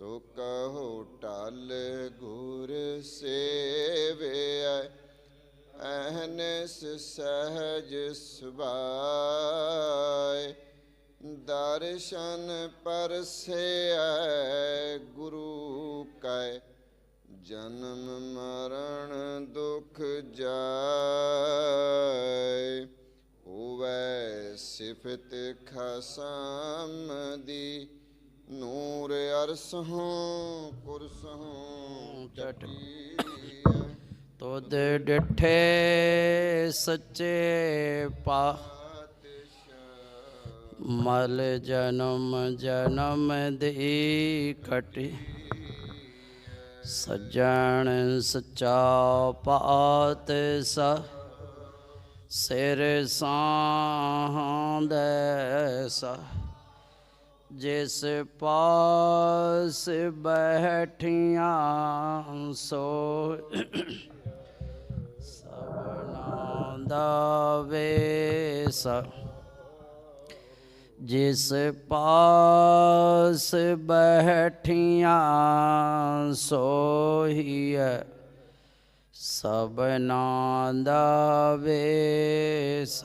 ਸੋ ਕਹੋ ਟਲ ਗੁਰ ਸੇਵਿਐ, ਅਹਨਸ ਸਹਜ ਸੁਭਾਏ। ਦਰਸ਼ਨ ਪਰਸੇਐ ਗੁਰੂ ਕੈ, ਜਨਮ ਮਰਨ ਦੁਖ ਜਾਏ। ਹੋਵੇ ਸਿਫਤ ਖਸਮ ਦੀ ਨੂਰ ਅਰਸਹੋਂ ਕੁਰਸਹੋਂ ਚਟੀ ਤੁਧ ਡਿਠੇ ਸੱਚੇ ਪਾ ਮਲ ਜਨਮ ਜਨਮ ਦੀ ਕਟੀ ਸਜਣ ਸਚਾ ਪਾਤ ਸ ਸਿਰ ਸਾਹੰਦੈ ਸ ਜਿਸ ਪਾਸ ਬੈਠੀਆਂ ਸੋ ਸਭਨਾ ਦਾ ਵੇਸ। ਜਿਸ ਪਾਸ ਬੈਠੀਆਂ ਸੋਹੀਐ ਸਭਨਾ ਦਾ ਵੇਸ।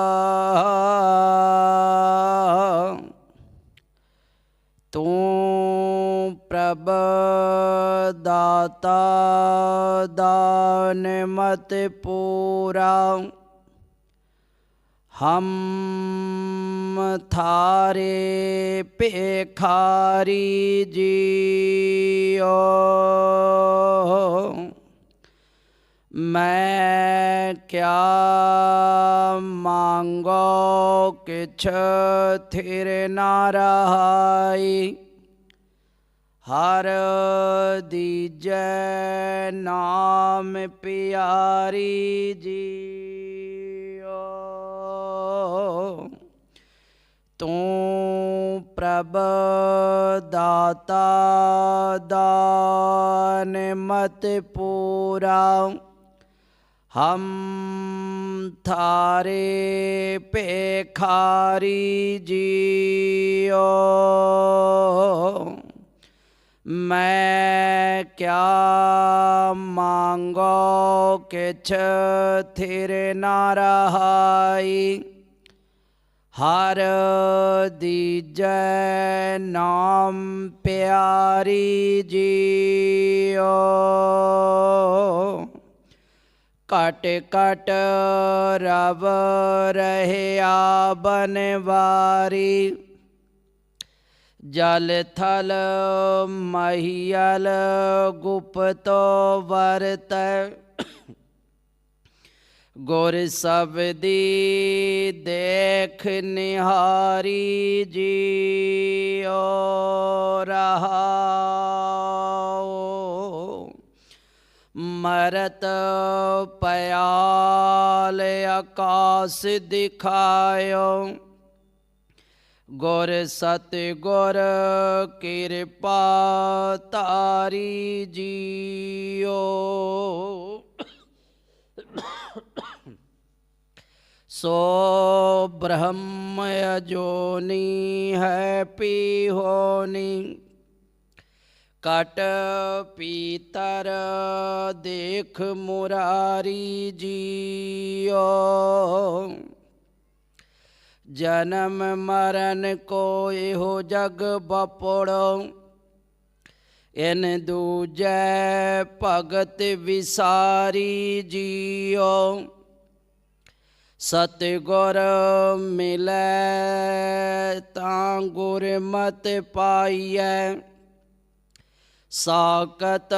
ਦਾਤਾ ਦਾਨ ਮਤ ਪੂਰਾ। ਹਮ ਥਾਰੇ ਭੇਖਾਰੀ ਜੀਓ। ਮੈਂ ਕਿਆ ਮੰਗੋ ਕਿਛ ਥਿਰ ਨਾ ਰਹਾਈ। ਹਰ ਦੀਜੈ ਨਾਮ ਪਿਆਰੀ ਜੀਓ। ਤੂੰ ਪ੍ਰਭ ਦਾਤਾ ਦਾਨ ਮਤ ਪੂਰਾ, ਹਮ ਥਾਰੇ ਭੇਖਾਰੀ ਜੀਓ। ਮੈਂ ਕਿਆ ਮੰਗੋ ਕਿਛ ਥਿਰ ਨਾ ਰਹਾਈ ਹਰ ਦੀਜੈ ਨਾਮ ਪਿਆਰੀ ਜੀਓ ਕਟ ਕਟ ਰਵ ਰਹਿਆ ਬਨਵਾਰੀ ਜਲ ਥਲ ਮਹੀਲ ਗੁਪਤੋ ਵਰਤੈ। ਗੁਰ ਸਬਦੀ ਦੇਖ ਨਿਹਾਰੀ ਜੀਓ ਰਹਾਓ ਮਰਤ ਪਿਆਲ ਆਕਾਸ ਦਿਖਾਇਓ। ਗੁਰ ਸਤ ਗੁਰ ਕਿਰਪਾ ਤਾਰੀ ਜੀਓ। ਸੋ ਬ੍ਰਹਮ ਅਜੋਨੀ ਹੈ ਪੀ ਹੋਨੀ ਕਟ ਪੀਤਰ ਦੇਖ ਮੁਰਾਰੀ ਜੀਓ। ਜਨਮ ਮਰਨ ਕੋ ਇਹੋ ਜਗ ਬਪੜੋ। ਇਨ ਦੂਜੈ ਭਗਤ ਵਿਸਾਰੀ ਜੀਓ। ਸਤਿਗੁਰ ਮਿਲੈ ਤਾਂ ਗੁਰਮਤਿ ਪਾਈਐ। ਸਾਕਤ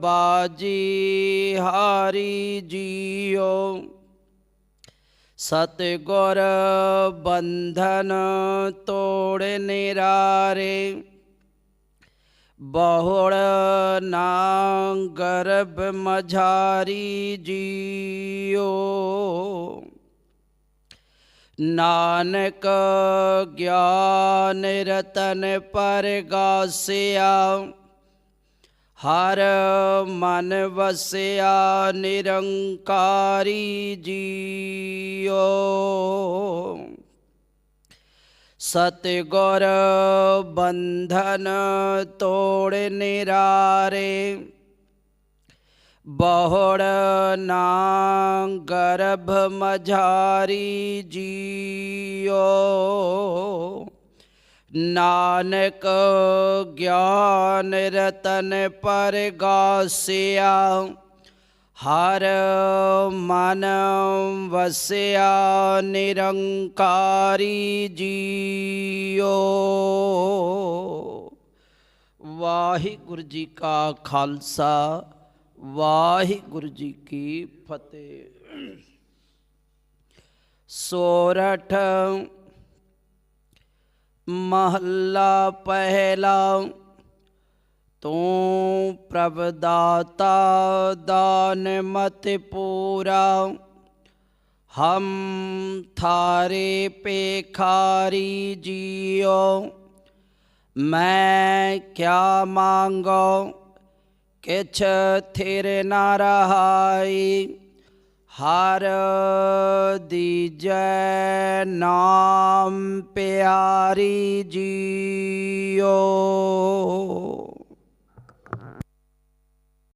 ਬਾਜੀ ਹਾਰੀ ਜੀਓ। ਸਤਿਗੁਰ ਬੰਧਨ ਤੋੜ ਨਿਰਾਰੇ ਬਹੁੜ ਨਾ ਗਰਭ ਮਝਾਰੀ ਜੀਓ। ਨਾਨਕ ਗਿਆਨ ਰਤਨ ਪਰਗਾਸਿਆ ਹਰ ਮਨ ਵਸਿਆ ਨਿਰੰਕਾਰੀ ਜੀਓ। ਸਤਿਗੁਰ ਬੰਧਨ ਤੋੜ ਨਿਰਾਰੇ ਬਹੁੜ ਨਾ ਗਰਭ ਮਝਾਰੀ ਜੀਓ। ਨਾਨਕ ਗਿਆਨ ਰਤਨ ਪਰਗਾਸਿਆ, ਹਰ ਮਨ ਵਸਿਆ ਨਿਰੰਕਾਰੀ ਜੀਓ। ਵਾਹਿਗੁਰੂ ਜੀ ਕਾ ਖਾਲਸਾ, ਵਾਹਿਗੁਰੂ ਜੀ ਕੀ ਫਤਿਹ। ਸੋਰਠ ਮਹੱਲਾ ਪਹਿਲਾ, ਤੂੰ ਪ੍ਰਭ ਦਾਤਾ ਦਾਨ ਮਤ ਪੂਰਾ। ਹਮ ਥਾਰੇ ਪੇਖਾਰੀ ਜੀਓ, ਮੈਂ ਕਿਆ ਮੰਗੋ, ਕਿਛ ਥਿਰ ਨਾ ਰਹਾਈ। ਹਰ ਦੀਜੈ ਨਾਮ ਪਿਆਰੀ ਜੀਓ।